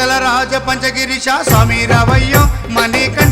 మండల రాజ పంచగిరిశ స్వామి రవయ్య మణికంఠ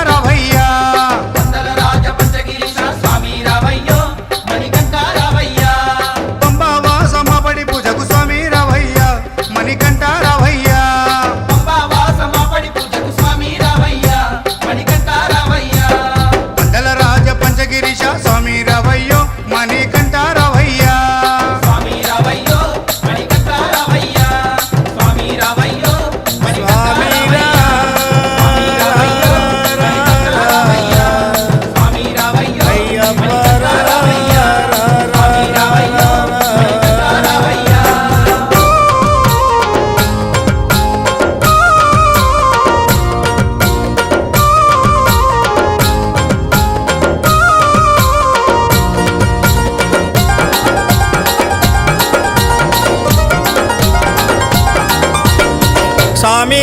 మణికంఠ స్వామి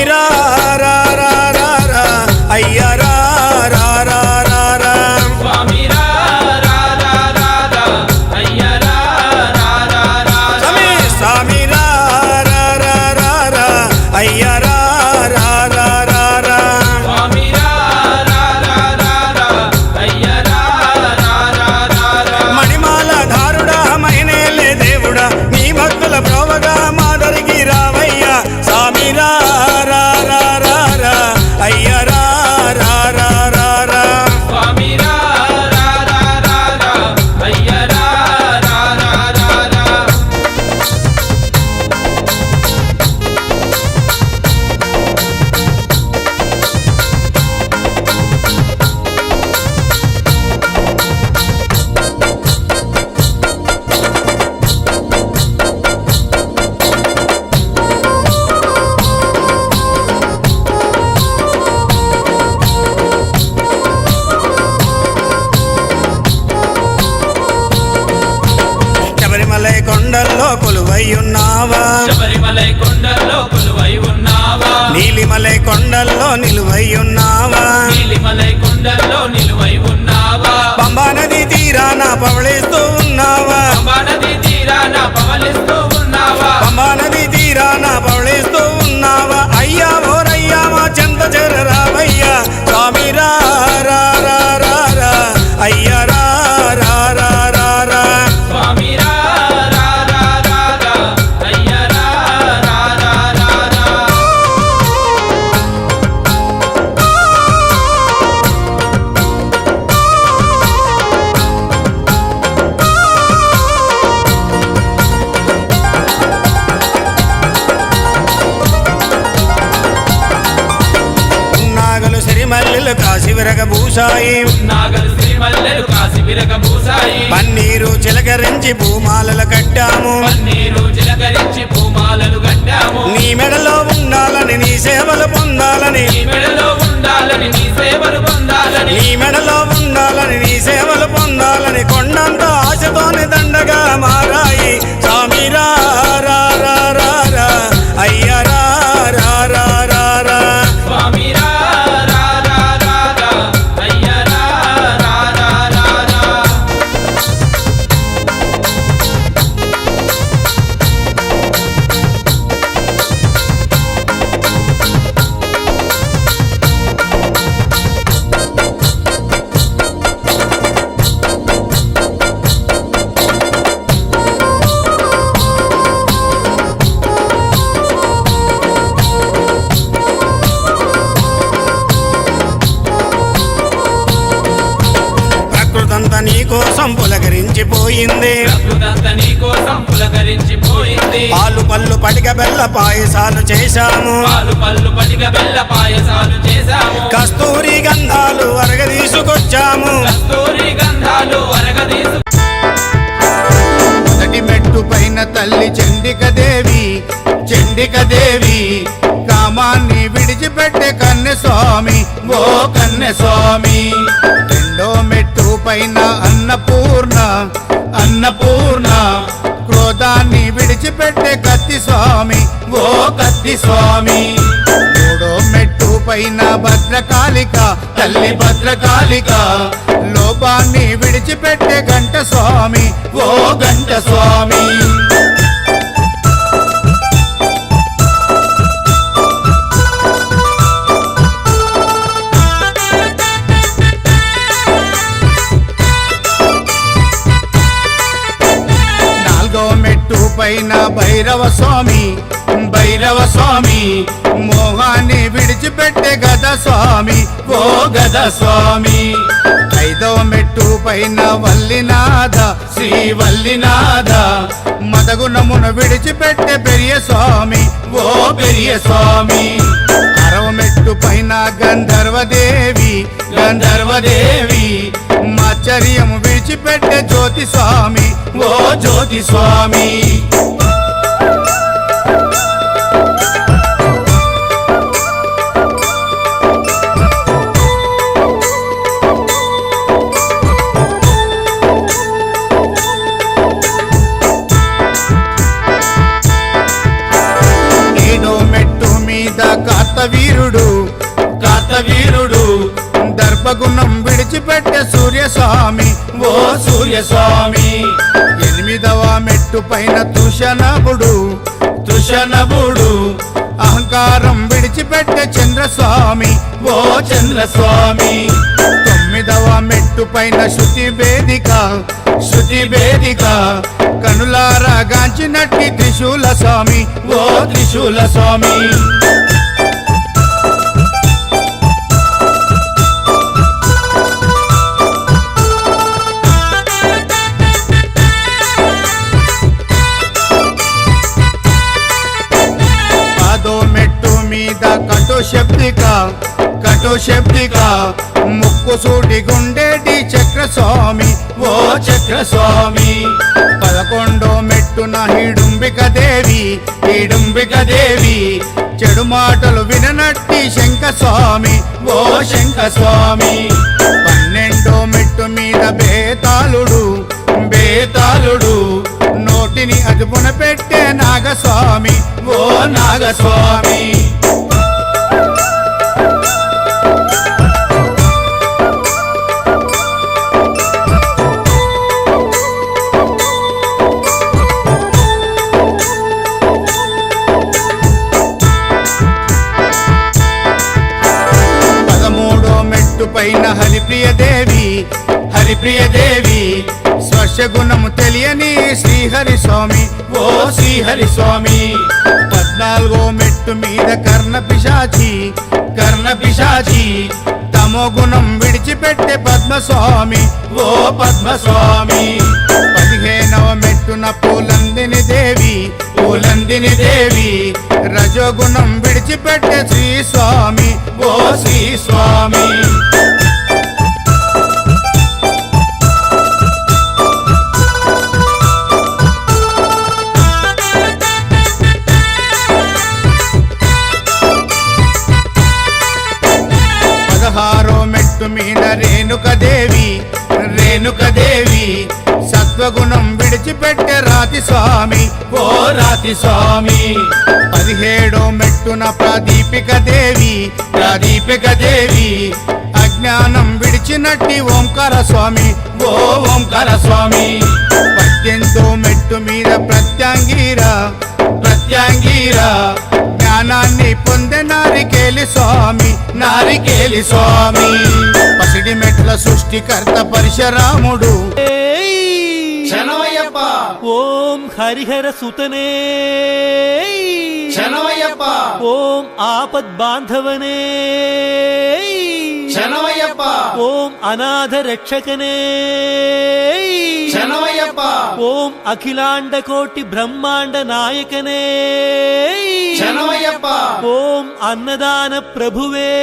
కొండల్లో నిలువై ఉన్నావా? కొండల్లో నిలువై ఉన్నావా? పంబా నది తీరాన పవళిస్తూ ఉన్నావా? పంబా నది తీరాన పవలిస్తూ పూసాయి. పన్నీరు చిలకరించి భూమాలలు కట్టాము. నీ మెడలో ఉండాలని నీ సేవలు పొందాలని. నీ మెడలో ఉండాలని నీ సేవలు పొందాలని. కొండంత ఆశతోని దండగా మారాయి. స్వామి పులకరించిపోయింది పాలు పళ్ళు పటిక బెల్ల పాయసాలు చేశాము. కస్తూరి గంధాలు అరగ తీసుకొచ్చాము. కస్తూరి గంధాలు అరగదీసు మొదటి మెట్టు పైన తల్లి చండిక దేవి చండిక దేవి కామాన్ని విడిచిపెట్టే కన్నె స్వామి ఓ అన్నపూర్ణ క్రోధాన్ని విడిచిపెట్టే కత్తి స్వామి ఓ కత్తి స్వామి. మూడో మెట్టు పైన భద్రకాళిక తల్లి భద్రకాళిక. లోపాన్ని విడిచిపెట్టే గంట స్వామి ఓ గంట స్వామి. స్వామి ఓ గద స్వామి. ఐదో మెట్టు పైన వల్లినాథ శ్రీ వల్లినాథ. మదగుణమును విడిచిపెట్టే పెరియ స్వామి ఓ పెరియ స్వామి. అరవ మెట్టు పైన గంధర్వదేవి గంధర్వదేవి. మాచర్యము విడిచిపెట్టే జ్యోతి స్వామి ఓ జ్యోతి స్వామి. స్వామి ఓ సూర్యస్వామి. ఎనిమిదవ మెట్టు పైన తృషణబుడు తృషణబుడు అహంకారం విడిచిపెట్టే చంద్రస్వామి ఓ చంద్రస్వామి. తొమ్మిదవ మెట్టు పైన శృతి వేదిక శృతి వేదిక. కనులారా గాంచినట్టి త్రిశూల స్వామి ఓ త్రిశూల స్వామి. కటు ముక్కు సూటి గుండేటి చక్ర స్వామి ఓ చక్ర స్వామి పదకొండో మెట్టున హిడుంబిక దేవి హిడుంబిక దేవి చెడు మాటలు విననట్టి శంఖస్వామి ఓ శంఖస్వామి. పన్నెండో మెట్టు మీద బేతాళుడు బేతాళుడు. నోటిని అదుపున పెట్టే నాగస్వామి ఓ నాగస్వామి. పైన హరిప్రియ దేవి హరిప్రియ దేవి స్వర్శ గుణము తెలియని శ్రీహరి స్వామి. ఓ శ్రీహరి స్వామి పద్నాలుగో మెట్టు మీద కర్ణ పిశాచి కర్ణ పిశాచి తమో గుణం విడిచిపెట్టే పద్మస్వామి. ఓ పద్మస్వామి పదిహేనవ మెట్టున పూలందిని దేవి పూలందిని దేవి రజోగుణం విడిచిపెట్టే శ్రీ స్వామి. ఓ శ్రీ స్వామి. దేవి రేణుక దేవి సత్వగుణం విడిచిపెట్టే రాతి స్వామి. ఓ రాతి స్వామి. పదిహేడో మెట్టున ప్రదీపిక దేవి ప్రదీపిక దేవి. అజ్ఞానం విడిచినట్టి ఓంకార స్వామి. ఓ ఓంకార స్వామి. పద్దెనిమిదో మెట్టు మీద ప్రత్యాంగీరా ప్రత్యాంగీరా. జ్ఞానాన్ని పొందే నారికేలి స్వామి నారికేలి స్వామి. పసిడి మెట్ల సృష్టికర్త పరశురాముడు. శనవయ్యప్ప ఓం హరిహర సుతనే. శనవయ్యప్ప ఓం ఆపద్ బాంధవనే. శనవయ్యప్ప ఓం అనాథ రక్షకనే. శనవయ్యప్ప ఓం అఖిలాండ కోటి బ్రహ్మాండ నాయకనే. அன்னதான பிரபுவே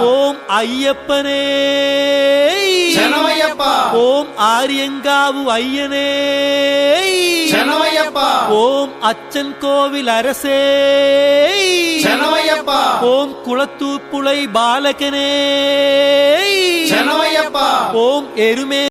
ஓம் ஐயப்பனே. ஓம் ஆரியங்காவு ஐயனே. ஓம் அச்சன் கோவில் அரசே. ஓம் குளத்தூப்புளை பாலகனே. ஓம் எருமே